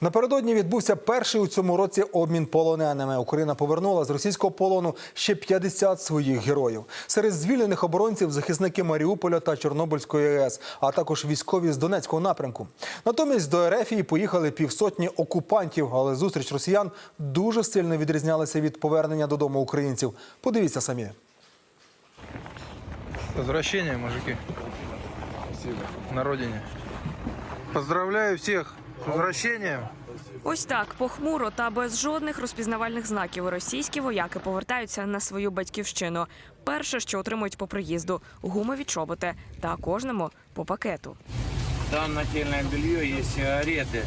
Напередодні відбувся перший у цьому році обмін полоненими. Україна повернула з російського полону ще 50 своїх героїв. Серед звільнених оборонців захисники Маріуполя та Чорнобильської АЕС, а також військові з Донецького напрямку. Натомість до Ерефії поїхали півсотні окупантів, але зустріч росіян дуже сильно відрізнялася від повернення додому українців. Подивіться самі. С возвращением, мужики. На родине. Поздравляю всех с возвращением. Ось так похмуро та без жодних розпізнавальних знаків російські вояки повертаються на свою батьківщину. Перше, що отримують по приїзду гумові чоботи та кожному по пакету. Там нательное белье есть сигареты.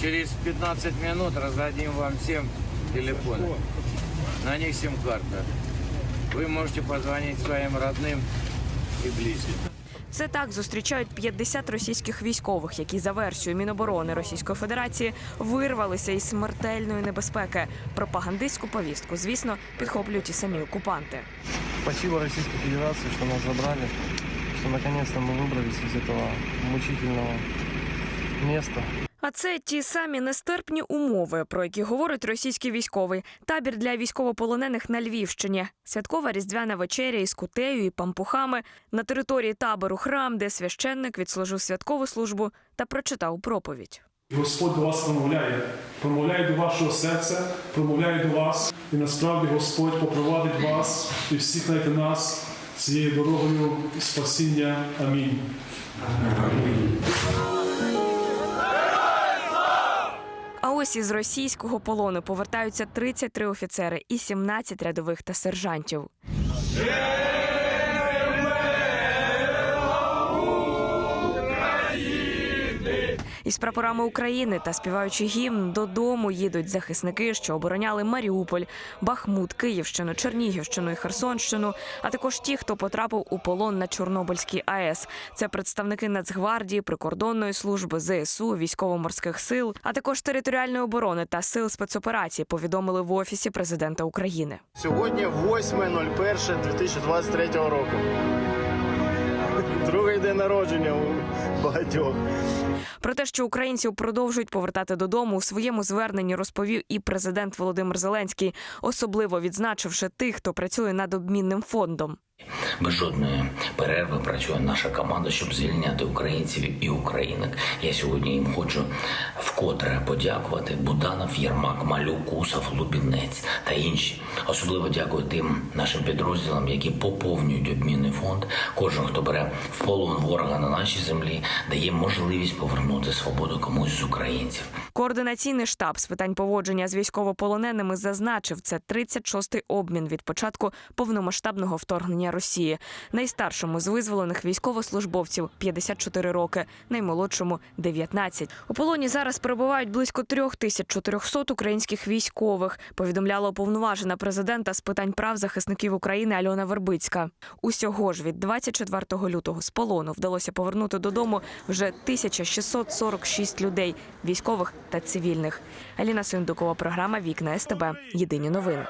Через 15 минут раздадим вам всем телефоны. На них сим-карта. Вы можете позвонить своим родным и близким. Це так зустрічають 50 російських військових, які за версією Міноборони Російської Федерації вирвалися із смертельної небезпеки. Пропагандистську повістку, звісно, підхоплюють і самі окупанти. Спасибо Российской Федерации, что нас забрали, что наконец-то мы выбрались из этого мучительного места. А це ті самі нестерпні умови, про які говорить російський військовий табір для військовополонених на Львівщині. Святкова різдвяна вечеря із кутею і пампухами на території табору храм, де священник відслужив святкову службу та прочитав проповідь. Господь до вас промовляє, промовляє до вашого серця, промовляє до вас, і насправді Господь попровадить вас і всіх навіть нас цією дорогою спасіння. Амінь. А ось із російського полону повертаються 33 офіцери і 17 рядових та сержантів. Із прапорами України та співаючи гімн додому їдуть захисники, що обороняли Маріуполь, Бахмут, Київщину, Чернігівщину і Херсонщину, а також ті, хто потрапив у полон на Чорнобильській АЕС. Це представники Нацгвардії, прикордонної служби, ЗСУ, військово-морських сил, а також територіальної оборони та сил спецоперацій. Повідомили в офісі президента України. Сьогодні 8.01.2023 року. Другий день народження у багатьох. Про те, що українців продовжують повертати додому, у своєму зверненні розповів і президент Володимир Зеленський, особливо відзначивши тих, хто працює над обмінним фондом. Без жодної перерви працює наша команда, щоб звільняти українців і українок. Я сьогодні їм хочу вкотре подякувати Буданов, Єрмак, Малюк, Усов, Лубінець та інші. Особливо дякую тим нашим підрозділам, які поповнюють обмінний фонд. Кожен, хто бере в полон ворога на нашій землі, дає можливість повернути свободу комусь з українців. Координаційний штаб з питань поводження з військовополоненими зазначив, це 36-й обмін від початку повномасштабного вторгнення Росії. Найстаршому з визволених військовослужбовців 54 роки, наймолодшому 19. У полоні зараз перебувають близько 3400 українських військових. Повідомляла уповноважена президента з питань прав захисників України Альона Вербицька. Усього ж від 24 лютого з полону вдалося повернути додому вже 1646 людей, військових та цивільних. Аліна Сундукова, програма Вікна СТБ. Єдині новини.